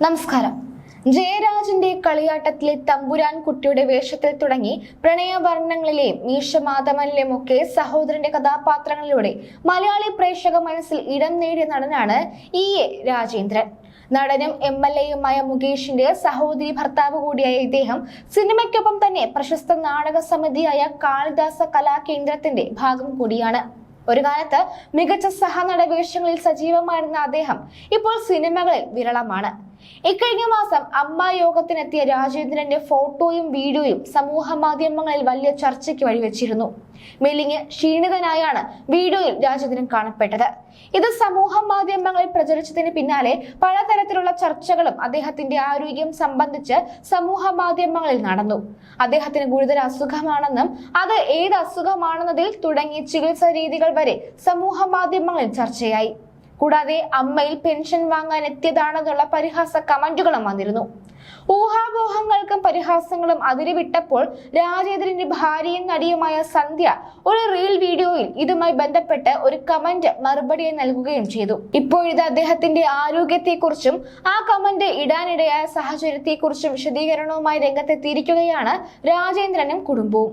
നമസ്കാരം. ജയരാജന്റെ കളിയാട്ടത്തിലെ തമ്പുരാൻ കുട്ടിയുടെ വേഷത്തിൽ തുടങ്ങി പ്രണയവർണങ്ങളിലെയും മീശമാധവനിലെയും ഒക്കെ സഹോദരന്റെ കഥാപാത്രങ്ങളിലൂടെ മലയാളി പ്രേക്ഷക മനസ്സിൽ ഇടം നേടിയ നടനാണ് ഇ. എ. രാജേന്ദ്രൻ. നടനും എം. എൽ. എയുമായ മുകേഷിന്റെ സഹോദരി ഭർത്താവ് കൂടിയായ ഇദ്ദേഹം സിനിമയ്ക്കൊപ്പം തന്നെ പ്രശസ്ത നാടക സമിതിയായ കാളിദാസ കലാകേന്ദ്രത്തിന്റെ ഭാഗം കൂടിയാണ്. ഒരു കാലത്ത് മികച്ച സഹനട വേഷങ്ങളിൽ സജീവമായിരുന്ന അദ്ദേഹം ഇപ്പോൾ സിനിമകളിൽ വിരളമാണ്. ഇക്കഴിഞ്ഞ മാസം അമ്മ യോഗത്തിനെത്തിയ രാജേന്ദ്രന്റെ ഫോട്ടോയും വീഡിയോയും സമൂഹ മാധ്യമങ്ങളിൽ വലിയ ചർച്ചയ്ക്ക് വഴിവെച്ചിരുന്നു. മെലിഞ്ഞ് ക്ഷീണിതനായാണ് വീഡിയോയിൽ രാജേന്ദ്രൻ കാണപ്പെട്ടത്. ഇത് സമൂഹ മാധ്യമങ്ങളിൽ പ്രചരിച്ചതിന് പിന്നാലെ പലതരത്തിലുള്ള ചർച്ചകളും അദ്ദേഹത്തിന്റെ ആരോഗ്യം സംബന്ധിച്ച് സമൂഹ മാധ്യമങ്ങളിൽ നടന്നു. അദ്ദേഹത്തിന് ഗുരുതര അസുഖമാണെന്നും അത് ഏത് അസുഖമാണെന്നതിൽ തുടങ്ങി ചികിത്സാ രീതികൾ വരെ സമൂഹ മാധ്യമങ്ങളിൽ ചർച്ചയായി. കൂടാതെ അമ്മയിൽ പെൻഷൻ വാങ്ങാൻ എത്തിയതാണെന്നുള്ള പരിഹാസ കമന്റുകളും വന്നിരുന്നു. ഊഹാപോഹങ്ങൾക്കും പരിഹാസങ്ങളും അതിരുവിട്ടപ്പോൾ രാജേന്ദ്രന്റെ ഭാര്യയും നടിയുമായ സന്ധ്യ ഒരു റീൽ വീഡിയോയിൽ ഇതുമായി ബന്ധപ്പെട്ട് ഒരു കമന്റ് മറുപടിയായി നൽകുകയും ചെയ്തു. ഇപ്പോഴിത് അദ്ദേഹത്തിന്റെ ആരോഗ്യത്തെക്കുറിച്ചും ആ കമന്റ് ഇടാനിടയായ സാഹചര്യത്തെക്കുറിച്ചും വിശദീകരണവുമായി രംഗത്തെത്തിയിരിക്കുകയാണ് രാജേന്ദ്രനും കുടുംബവും.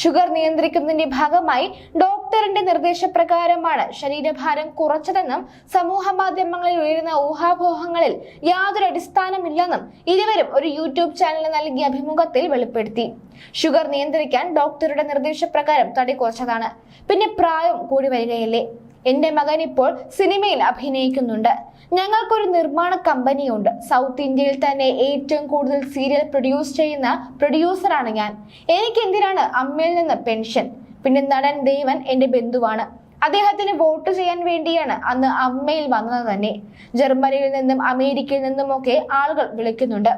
ഷുഗർ നിയന്ത്രിക്കുന്നതിന്റെ ഭാഗമായി ഡോക്ടറിന്റെ നിർദ്ദേശപ്രകാരമാണ് ശരീരഭാരം കുറച്ചതെന്നും സമൂഹ മാധ്യമങ്ങളിൽ ഉയരുന്ന ഊഹാപോഹങ്ങളിൽ യാതൊരു അടിസ്ഥാനമില്ലെന്നും ഇരുവരും ഒരു യൂട്യൂബ് ചാനലിന് നൽകിയ അഭിമുഖത്തിൽ വെളിപ്പെടുത്തി. ഷുഗർ നിയന്ത്രിക്കാൻ ഡോക്ടറുടെ നിർദ്ദേശപ്രകാരം തടി കുറച്ചതാണ്. പിന്നെ പ്രായം കൂടി വരികയല്ലേ? എന്റെ മകൻ ഇപ്പോൾ സിനിമയിൽ അഭിനയിക്കുന്നുണ്ട്. ഞങ്ങൾക്കൊരു നിർമ്മാണ കമ്പനിയുണ്ട്. സൗത്ത് ഇന്ത്യയിൽ തന്നെ ഏറ്റവും കൂടുതൽ സീരിയൽ പ്രൊഡ്യൂസ് ചെയ്യുന്ന പ്രൊഡ്യൂസറാണ് ഞാൻ. എനിക്ക് എന്തിനാണ് അമ്മയിൽ നിന്ന് പെൻഷൻ? പിന്നെ നടൻ ദേവൻ എന്റെ ബന്ധുവാണ്. അദ്ദേഹത്തിന് വോട്ട് ചെയ്യാൻ വേണ്ടിയാണ് അന്ന് അമ്മയിൽ വന്നത് തന്നെ. ജർമ്മനിയിൽ നിന്നും അമേരിക്കയിൽ നിന്നും ഒക്കെ ആളുകൾ വിളിക്കുന്നുണ്ട്.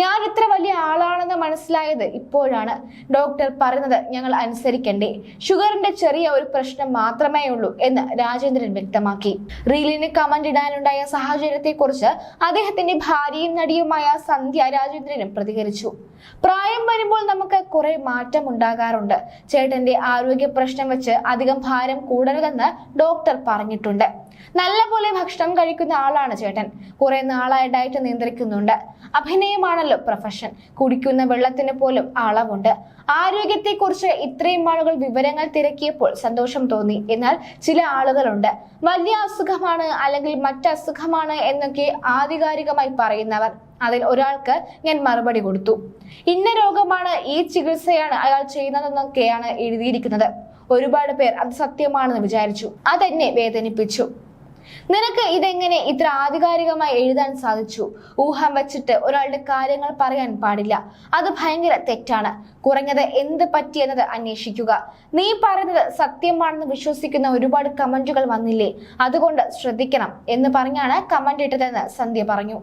ഞാൻ ഇത്ര വലിയ ആളാണെന്ന് മനസ്സിലായത് ഇപ്പോഴാണ്. ഡോക്ടർ പറയുന്നത് ഞങ്ങൾ അനുസരിക്കണ്ടേ. ഷുഗറിന്റെ ചെറിയ ഒരു പ്രശ്നം മാത്രമേ ഉള്ളൂ എന്ന് രാജേന്ദ്രൻ വ്യക്തമാക്കി. റീലിന് കമന്റ് ഇടാനുണ്ടായ സാഹചര്യത്തെക്കുറിച്ച് അദ്ദേഹത്തിന്റെ ഭാര്യയും നടിയുമായ സന്ധ്യ രാജേന്ദ്രനും പ്രതികരിച്ചു. പ്രായം വരുമ്പോൾ നമുക്ക് കുറെ മാറ്റം ഉണ്ടാകാറുണ്ട്. ചേട്ടന്റെ ആരോഗ്യ പ്രശ്നം വെച്ച് അധികം ഭാരം കൂടരുതെന്ന് ഡോക്ടർ പറഞ്ഞിട്ടുണ്ട്. നല്ലപോലെ ഭക്ഷണം കഴിക്കുന്ന ആളാണ് ചേട്ടൻ. കുറെ നാളായി ഡയറ്റ് നിയന്ത്രിക്കുന്നുണ്ട്. അഭിനയമാണല്ലോ പ്രൊഫഷൻ കുടിക്കുന്ന വെള്ളത്തിന് പോലും അളവുണ്ട്. ആരോഗ്യത്തെക്കുറിച്ച് ഇത്രയും ആളുകൾ വിവരങ്ങൾ തിരക്കിയപ്പോൾ സന്തോഷം തോന്നി. എന്നാൽ ചില ആളുകളുണ്ട്. വലിയ അസുഖമാണ് അല്ലെങ്കിൽ മറ്റ് അസുഖമാണ് എന്നൊക്കെ ആധികാരികമായി പറയുന്നവർ. അതിൽ ഒരാൾക്ക് ഞാൻ മറുപടി കൊടുത്തു. ഇന്ന രോഗമാണ് ഈ ചികിത്സയാണ് അയാൾ ചെയ്യുന്നതെന്നൊക്കെയാണ് എഴുതിയിരിക്കുന്നത്. ഒരുപാട് പേർ അത് സത്യമാണെന്ന് വിചാരിച്ചു. അതെന്നെ വേദനിപ്പിച്ചു. നിനക്ക് ഇതെങ്ങനെ ഇത്ര ആധികാരികമായി എഴുതാൻ സാധിച്ചു? ഊഹം വെച്ചിട്ട് ഒരാളുടെ കാര്യങ്ങൾ പറയാൻ പാടില്ല. അത് ഭയങ്കര തെറ്റാണ്. കുറഞ്ഞത് എന്ത് പറ്റിയെന്നത് അന്വേഷിക്കുക. നീ പറയുന്നത് സത്യമാണെന്ന് വിശ്വസിക്കുന്ന ഒരുപാട് കമന്റുകൾ വന്നില്ലേ? അതുകൊണ്ട് ശ്രദ്ധിക്കണം എന്ന് പറഞ്ഞാണ് കമന്റ് ഇട്ടതെന്ന് സന്ധ്യ പറഞ്ഞു.